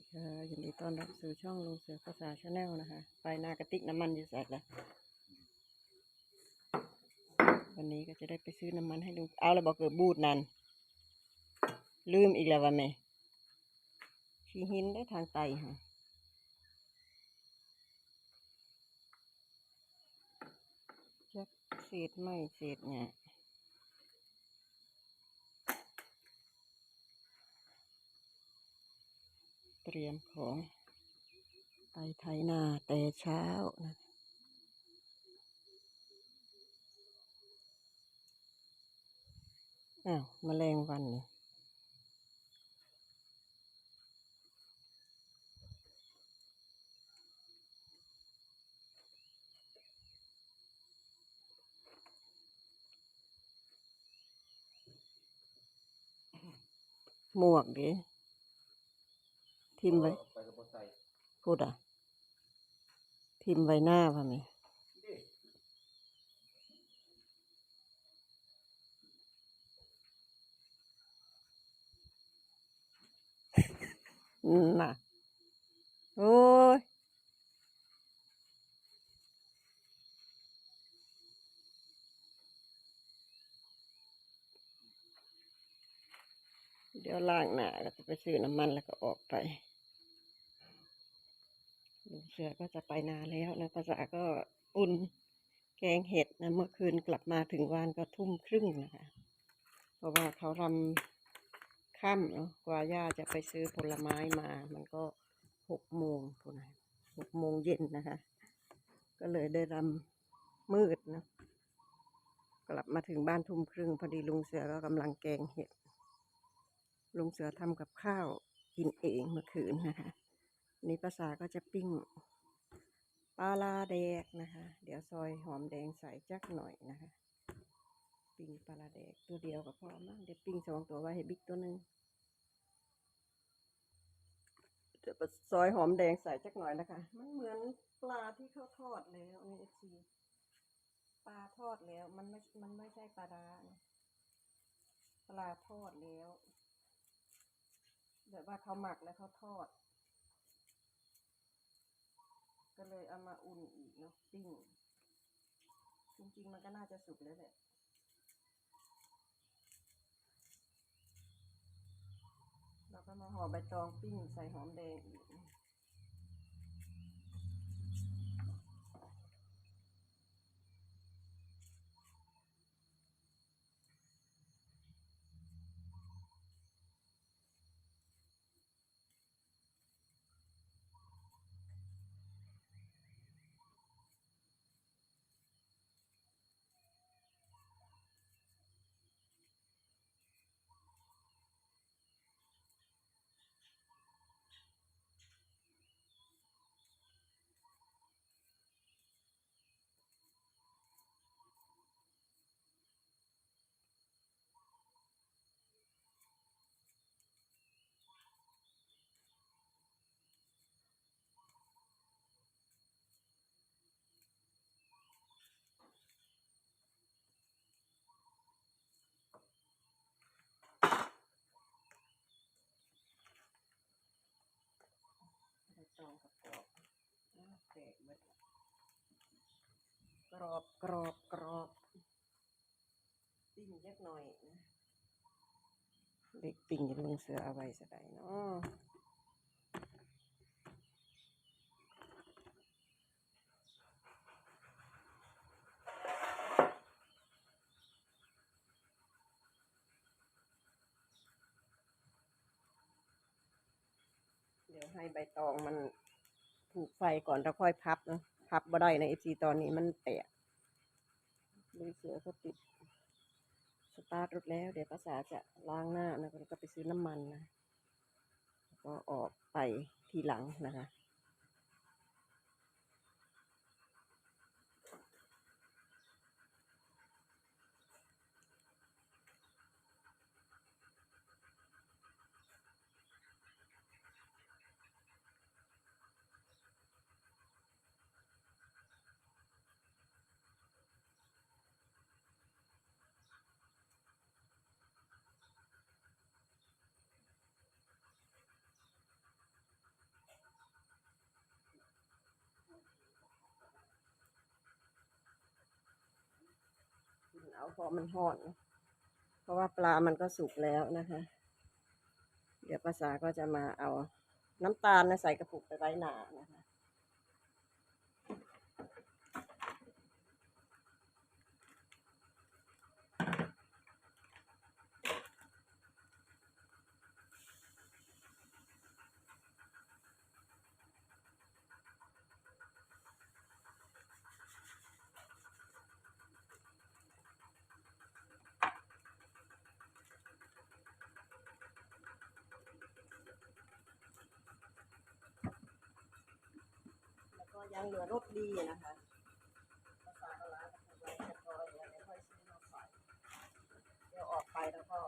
ดีค่ะยินดีต้อนรับสู่ช่องลุงเสือภาษาชาแนลนะคะไปนากระติกน้ำมันอยู่แสกแล้ววันนี้ก็จะได้ไปซื้อน้ำมันให้ลุงเอาแล้วบอกเกิดบูดนั่นลืมอีกแล้ววะแม่ขี้หินได้ทางไตค่ะจักเศษไม่เศษเนี่ย เตรียมของไปไถนาแต่เช้านะอ้าวแมลงวันนี่หมวกดิ ทิมไว้ไปกับบ่ใส่พูดอะ ทิมไว้หน้าป่ะไหมดิอืมน่ะ โอ้ยเดี๋ยวล้างหน้าก็จะไปซื้อน้ำมันแล้วก็ออกไปลุง เสือก็จะไปนาแล้วนะภาษาก็อุ่นแกงเห็ดนะเมื่อคืนกลับมาถึงวานก็ทุ่มครึ่งนะคะ เพราะว่าเขารำค่ำเนาะกว่าย่าจะไปซื้อผลไม้มา มันก็หกโมงพูนะหกโมงเย็นนะคะ ก็เลยได้รำมืดนะกลับมาถึงบ้านทุ่มครึ่งพอดีลุงเสือก็กำลังแกงเห็ดลุงเสือทำกับข้าวกินเองเมื่อคืนนะคะ นี่ภาษาก็จะปิ้งปลาลาแดกนะคะ เดี๋ยวซอยหอมแดงใส่จักหน่อยนะคะ ปิ้งปลาลาแดกตัวเดียวก็พอมั้งเดี๋ยวปิ้งสองตัวไว้ให้บิ๊กตัวหนึ่งเดี๋ยวซอยหอมแดงใส่จักหน่อยนะคะ มันเหมือนปลาที่เขาทอดแล้วนี่เอฟซีปลาทอดแล้วมันไม่ มันไม่ใช่ปลาดาปลาทอดแล้วแบบว่าเขาหมักแล้วเขาทอด ก็เลยเอามาอุ่นอีกเนาะปิ้งจริงๆมันก็น่าจะสุกแล้วแหละเราก็มาห่อใบตองปิ้งใส่หอมแดงอีก องกับกรอบอ้าวแตกหมดกรอบกรอบกรอบปิ้งยักหน่อยนะเด็กปิ้งจะลงเสือเอาไว้สบายเนาะเดี๋ยวให้ใบตองมัน ถูกไฟก่อนแล้วค่อยพับนะพับบ่ได้ในเอฟซีตอนนี้มันแตกลูกเสือก็ติดสตาร์ทรถแล้ว เดี๋ยวภาษาจะล้างหน้านะแล้วก็ไปซื้อน้ำมันนะก็ออกไปทีหลังนะคะ เพอมันห่อนเพราะว่าปลามันก็สุกแล้วนะคะ เดี๋ยวภาษาก็จะมาเอาน้ำตาลนะใส่กระปุกไปไว้หนานะคะ ยังเหลือรสดีนะคะภาษาก็ล้างกันไว้เรียบร้อยแล้วเดี๋ยวค่อยซื้อมาใสเดี๋ยวออกไปแล้วก็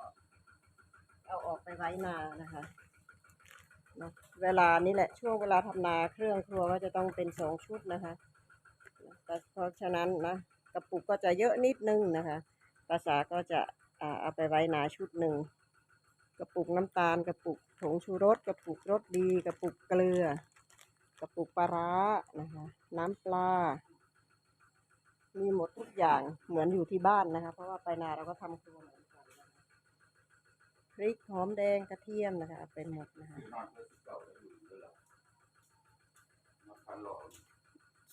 เอาออกไปไว้นานะคะเนาะเวลานี้แหละช่วงเวลาทำนาเครื่องครัวก็จะต้องเป็นสองชุดนะคะแต่เพราะฉะนั้นนะกระปุกก็จะเยอะนิดนึงนะคะภาษาก็จะอ่าเอาไปไว้นาชุดหนึ่งกระปุกน้ำตาลกระปุกผงชูรสกระปุกรสดีกระปุกเกลือ กระปุกปลาร้านะคะ น้ำปลา มีหมดทุกอย่างเหมือนอยู่ที่บ้านนะคะ เพราะว่าไปนาเราก็ทำครัวเหมือนกันนะคะพริกหอมแดงกระเทียมนะคะเอาเป็นหมดนะคะ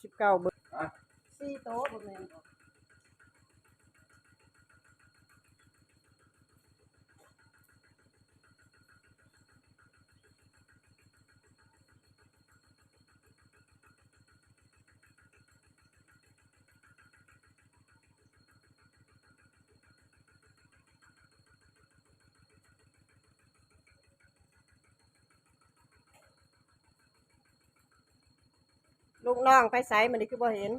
สิบเก้าเบอร์สี่โต๊ะบนเมนบ ลูกน้องไปใส่มันนี่คือบ่เห็น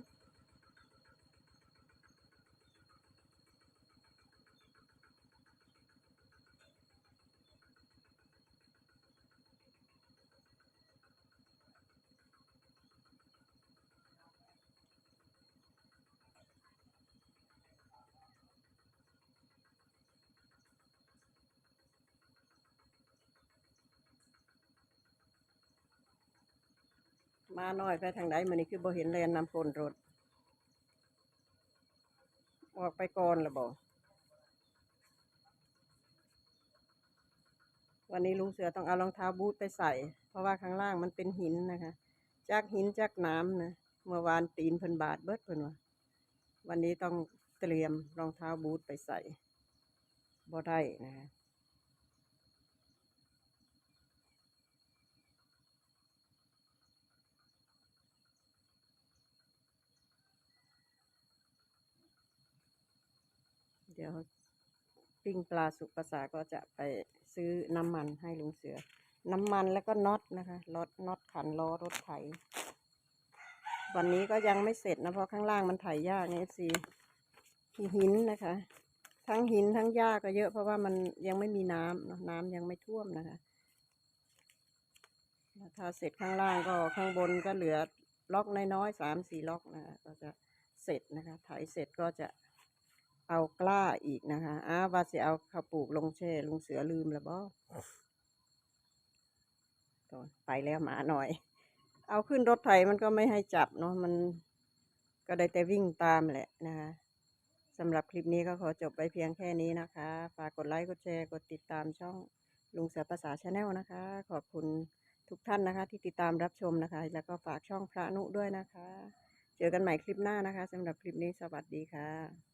มาหน่อยไปทางไหนมันนี่คือบ่เห็นแลนนำพลรถ ออกไปก่อนละบ่วันนี้ลุงเสือต้องเอารองเท้าบูทไปใส่ เพราะว่าข้างล่างมันเป็นหินนะคะ จากหินจากน้ำนะเมื่อวานตีนพิ่นบาดเบิดเพิ่นว่าวันนี้ต้องเตรียมรองเท้าบูทไปใส่บ่ได้นะคะ ดี๋ยวปิ้งปลาสุกภาษาก็จะไปซื้อน้ำมันให้ลุงเสือ น้ำมันแล้วก็น็อตนะคะน็อตน็อตขันล้อรถไถ วันนี้ก็ยังไม่เสร็จนะเพราะข้างล่างมันไถยากไงสิมีหินนะคะ ทั้งหินทั้งหญ้าก็เยอะเพราะว่ามันยังไม่มีน้ำเนะน้ำยังไม่ท่วมนะคะถ้าเสร็จข้างล่างก็ข้างบนก็เหลือล็อกน้อยๆสามสี่ล็อกนะคะก็จะเสร็จนะคะไถเสร็จก็จะ เอากล้าอีกนะคะ อ้าวว่าสิเอาข้าวปลูกลงแช่ลุงเสือลืมแล้วบ่ก็ไปแล้วหมาหน่อย เอาขึ้นรถไถมันก็ไม่ให้จับเนาะมันก็ได้แต่วิ่งตามแหละนะคะสำหรับคลิปนี้ก็ขอจบไปเพียงแค่นี้นะคะ ฝากกดไลค์ กดแชร์ กดติดตามช่องลุงเสือภาษาชาแนลนะคะ ขอบคุณทุกท่านนะคะ ที่ติดตามรับชมนะคะ แล้วก็ฝากช่องพระนุด้วยนะคะ เจอกันใหม่คลิปหน้านะคะสำหรับคลิปนี้สวัสดีค่ะ